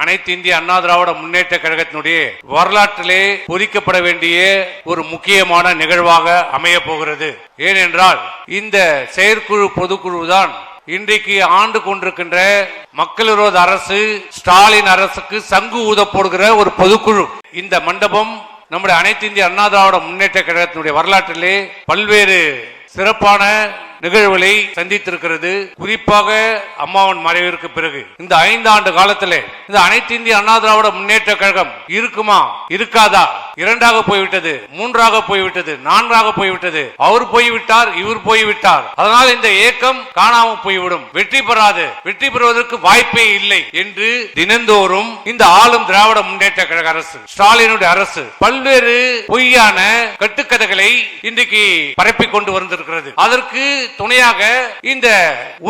அனைத்து இந்திய அண்ணா திராவிட முன்னேற்ற கழகத்தினுடைய வரலாற்றிலே பொறிக்கப்பட வேண்டிய ஒரு முக்கியமான நிகழ்வாக அமைய போகிறது. ஏனென்றால் இந்த செயற்குழு பொதுக்குழு தான் இன்றைக்கு ஆண்டு கொண்டிருக்கின்ற மக்கள் விரோத அரசு ஸ்டாலின் அரசுக்கு சங்கு ஊத போடுகிற ஒரு பொதுக்குழு. இந்த மண்டபம் நம்முடைய அனைத்து இந்திய அண்ணா திராவிட முன்னேற்ற கழகத்தினுடைய வரலாற்றிலே பல்வேறு சிறப்பான நிகழ்வுகளை சந்தித்திருக்கிறது. குறிப்பாக அம்மாவின் மறைவிற்கு பிறகு. இந்த ஐந்து ஆண்டு காலத்திலே இந்த அனைத்து இந்திய அண்ணா திராவிட முன்னேற்ற கழகம் இருக்குமா இருக்காதா? இரண்டாக போய்விட்டது மூன்றாக போய்விட்டது நான்காக போய்விட்டது. அவர் போய்விட்டார் இவர் போய்விட்டார். அதனால் இந்த ஏக்கம் காணாமல் போய்விடும். வெற்றி பெறாது வெற்றி பெறுவதற்கு வாய்ப்பே இல்லை என்று தினந்தோறும் இந்த ஆளும் திராவிட முன்னேற்ற கழக அரசு ஸ்டாலினுடைய அரசு பல்வேறு பொய்யான கட்டுக்கதை இன்றைக்கு பரப்பி கொண்டு வந்திருக்கிறது. அதற்கு துணையாக இந்த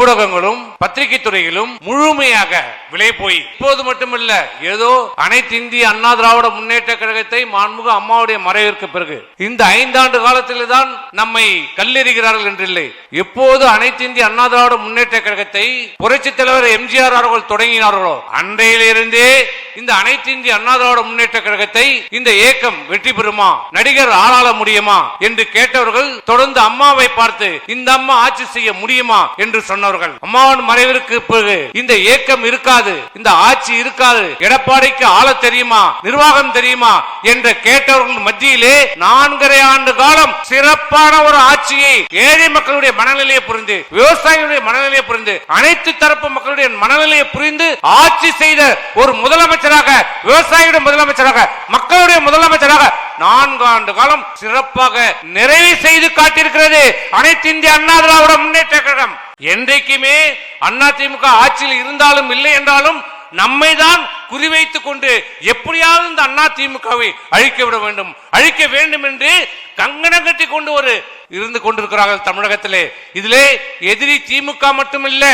ஊடகங்களும் பத்திரிகை துறையிலும் முழுமையாக விலை போய் இப்போது மட்டுமல்ல ஏதோ அனைத்து இந்திய அண்ணா திராவிட முன்னேற்ற கழகத்தை மாண்புக அம்மாவுடைய மறைவிற்கு பிறகு இந்த ஐந்தாண்டு காலத்தில் தான் நம்மை கல்லெறிகிறார்கள் என்றில்லை. எப்போது அனைத்து இந்திய அண்ணா திராவிட முன்னேற்ற கழகத்தை புரட்சி தலைவர் எம்ஜிஆர் அவர்கள் தொடங்கினார்களோ அன்றையிலிருந்தே இந்த அனைத்து இந்திய அண்ணா திராவிட முன்னேற்ற கழகத்தை இந்த இயக்கம் வெற்றி பெறுமா? நடிகர் ஆளாள முடியுமா? என்று கேட்டவர்கள் தொடர்ந்து அம்மாவை பார்த்து இந்த அம்மா ஆட்சி செய்ய முடியுமா? என்று சொன்னவர்கள். அம்மாவின் மறைவிற்கு பிறகு இந்த இயக்கம் இருக்காது. இந்த ஆட்சி இருக்காது. எடப்பாடிக்கு ஆள தெரியுமா? நிர்வாகம் தெரியுமா? என்று கேட்டவர்கள் மத்தியிலே நான்கரை ஆண்டு காலம் சிறப்பான ஒரு ஆட்சியை ஏழை மக்களுடைய மனநிலையை புரிந்து விவசாயிகளுடைய மனநிலையை புரிந்து அனைத்து தரப்பு மக்களுடைய மனநிலையை புரிந்து ஆட்சி செய்த ஒரு முதலமைச்சர் முதலமைச்சராக விவசாயியுடைய முதலமைச்சராக மக்களுடைய முதலமைச்சராக நான்கு ஆண்டு காலம் சிறப்பாக நிறைவு செய்து காட்டியிருக்கிறது அனைத்து இந்திய அண்ணா திராவிட முன்னேற்ற கழகம். என்றைக்குமே அண்ணா திமுக ஆட்சியில் இருந்தாலும் இல்லை என்றாலும் நம்மை தான் குறிவைத்துக் கொண்டு எப்படியாவது இந்த அண்ணா திமுகவை அழிக்க விட வேண்டும். அழிக்க வேண்டும் என்று கங்கணம் கட்டி கொண்டு ஒரு இருந்து கொண்டிருக்கிறார்கள் தமிழகத்திலே. இதிலே எதிரி திமுக மட்டுமில்ல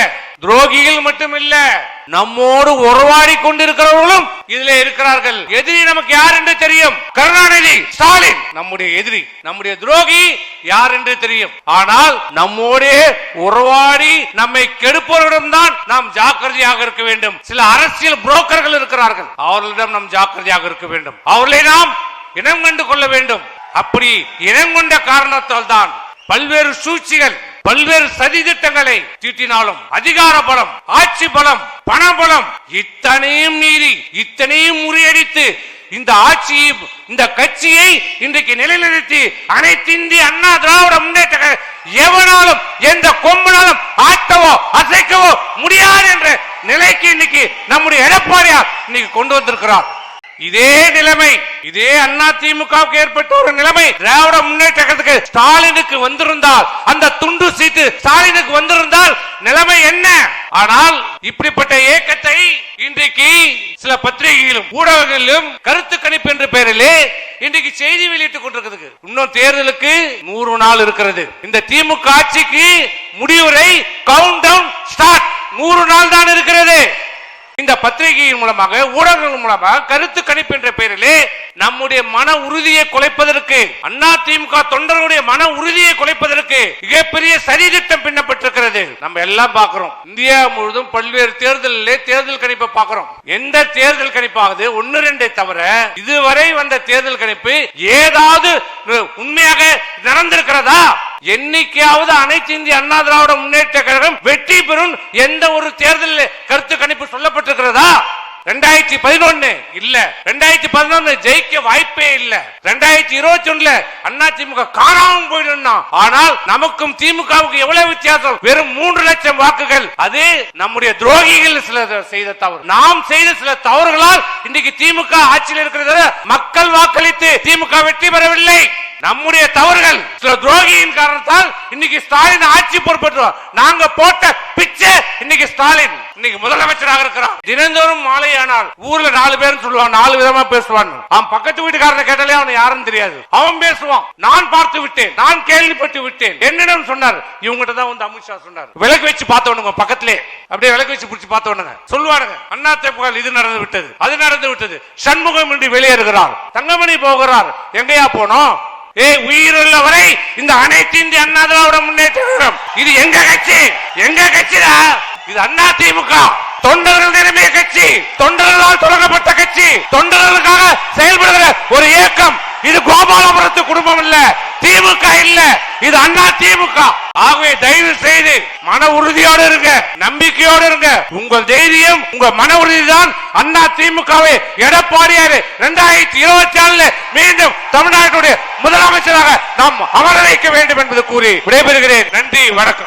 துரோகிகள் மட்டுமில்ல நம்மோடு உறவாடி கொண்டிருக்கிறவர்களும் இதுல இருக்கிறார்கள். எதிரி நமக்கு யார் என்று தெரியும்? கருணாநிதி ஸ்டாலின். நம்முடைய எதிரி நம்முடைய துரோகி யார் என்று தெரியும். ஆனால் நம்மோடே உறவாடி நம்மை கெடுப்பவர்களிடம் தான் நாம் ஜாக்கிரதையாக இருக்க வேண்டும். சில அரசியல் புரோக்கர்கள் இருக்கிறார்கள். அவர்களிடம் நாம் ஜாக்கிரதையாக இருக்க வேண்டும். அவர்களை நாம் இனம் கண்டு கொள்ள வேண்டும். அப்படி இனம் கொண்ட காரணத்தால் தான் பல்வேறு சூழ்ச்சிகள் பல்வேறு சதி திட்டங்களை தீட்டினாலும் அதிகார பலம் ஆட்சி பலம் பண பலம் இத்தனையும் மீறி இத்தனையும் முறியடித்து இந்த ஆட்சியை இந்த கட்சியை இன்றைக்கு நிலைநிறுத்தி அனைத்து இந்திய அண்ணா திராவிட முன்னேற்ற எவனாலும் எந்த கொம்பனாலும் ஆட்டவோ அசைக்கவோ முடியாது என்ற நிலைக்கு இன்னைக்கு நம்முடைய எடப்பாடியார் இன்னைக்கு கொண்டு வந்திருக்கிறார். இதே நிலைமை இதே அண்ணா திமுகவுக்கு ஏற்பட்ட ஒரு நிலைமை திராவிட முன்னேற்ற கழகத்துக்கு ஸ்டாலினுக்கு வந்திருந்தால் அந்த துண்டு சீட்டு ஸ்டாலினுக்கு வந்திருந்தால் நிலைமை என்ன? ஆனால் இப்படிப்பட்ட இயக்கத்தை இன்றைக்கு சில பத்திரிகைகளும் ஊடகங்களிலும் கருத்து கணிப்பு என்ற பெயரிலே இன்றைக்கு செய்தி வெளியிட்டுக் கொண்டிருக்கிறது. இன்னும் தேர்தலுக்கு நூறு நாள் இருக்கிறது. இந்த திமுக ஆட்சிக்கு முடிவுரை கவுண்ட் டவுன் ஸ்டார்ட் நூறு நாள் தான் இருக்கிறது. இந்த பத்திரிகையின் மூலமாக ஊடகங்கள் மூலமாக கருத்து கணிப்பு என்ற பெயரிலே நம்முடைய மன உறுதியை குலைப்பதற்கு அண்ணா திமுக தொண்டர்களுடைய மன உறுதியை குலைப்பதற்கு மிகப்பெரிய சரி திட்டம் பின்னப்பட்டிருக்கிறது. நம்ம எல்லாம் பார்க்கிறோம். இந்தியா முழுவதும் பல்வேறு தேர்தலிலே தேர்தல் கணிப்பை பார்க்கிறோம். எந்த தேர்தல் கணிப்பாவது ஒன்னு ரெண்டை தவிர இதுவரை வந்த தேர்தல் கணிப்பு ஏதாவது உண்மையாக நடந்திருக்கிறதா? என்னைக்காவது அனைத்து இந்திய அண்ணா திராவிட முன்னேற்ற கழகம் வெற்றி பெறும் எந்த ஒரு தேர்தலில் கருத்து கணிப்பு சொல்லப்பட்டிருக்கிறதா? ரெண்டாயிரத்தி பதினொன்னு இல்ல. ரெண்டாயிரத்தி பதினொன்னு ஜெயிக்க வாய்ப்பே இல்ல. ரெண்டாயிரத்தி இருபத்தி ஒண்ணுல அண்ணா திமுக காணாம போயிடும் ஆனால் நமக்கும் திமுகவுக்கு எவ்வளவு வித்தியாசம்? வெறும் மூன்று லட்சம் வாக்குகள். அது நம்முடைய துரோகிகள் சில செய்த தவறு. நாம் செய்த சில தவறுகளால் இன்னைக்கு திமுக ஆட்சியில் இருக்கிறது மக்கள் வாக்களித்து திமுக வெற்றி பெறவில்லை. நம்முடைய தவறுகள். சில துரோகியின் காரணத்தால் இன்னைக்கு ஸ்டாலின் ஆட்சி பொறுப்பேற்றோம் நாங்க போட்ட பிச்சை இன்னைக்கு ஸ்டாலின். இன்னைக்கு முதலமைச்சராக இருக்கிறான் தினந்தோறும் மாலை ஆனால் ஊர்ல நாலு பேர் சொல்லுவான் நாலு விதமா பேசுவான். அவன் பக்கத்து வீட்டுக்காரனை கேட்டாலே அவன் யாருன்னு தெரியாது. அவன் பேசுவான். நான் பார்த்து விட்டேன். நான் கேள்விப்பட்டு விட்டேன். என்னிடம் சொன்னார். இவங்ககிட்ட தான் வந்து அமித்ஷா சொன்னார். விளக்கு வச்சு பார்த்தவனுங்க பக்கத்திலே. அப்படியே விளக்கு வச்சு பிடிச்சி பார்த்தவனுங்க. சொல்லுவானுங்க அண்ணா திமுக இது நடந்து விட்டது அது நடந்து விட்டது. சண்முகம் இன்றி வெளியேறுகிறார். தங்கமணி போகிறார். எங்கேயா போனோம்? உயிருள்ளவரை இந்த அனைத்து இந்திய அண்ணா திராவிட முன்னேற்ற இது எங்க கட்சி? எங்க கட்சிடா? இது அண்ணா திமுக. தொண்டர்கள் நிரம்பிய கட்சி. தொண்டர்களால் தொடங்கப்பட்ட கட்சி. தொண்டர்களுக்காக செயல்படுகிற ஒரு இயக்கம். இது கோபால குடும்பம் இல்ல திமுக இல்ல. இது அண்ணா திமுக. ஆகவே தயவு செய்து மன உறுதியோடு இருங்க நம்பிக்கையோடு இருங்க. உங்கள் தைரியம் உங்க மன உறுதி தான் அண்ணா திமுகவை எடப்பாடியார் இரண்டாயிரத்தி இருபத்தி ஆறுல மீண்டும் தமிழ்நாட்டுடைய முதலமைச்சராக நாம் அமர வைக்க வேண்டும் என்பது கூறி விடைபெறுகிறேன். நன்றி வணக்கம்.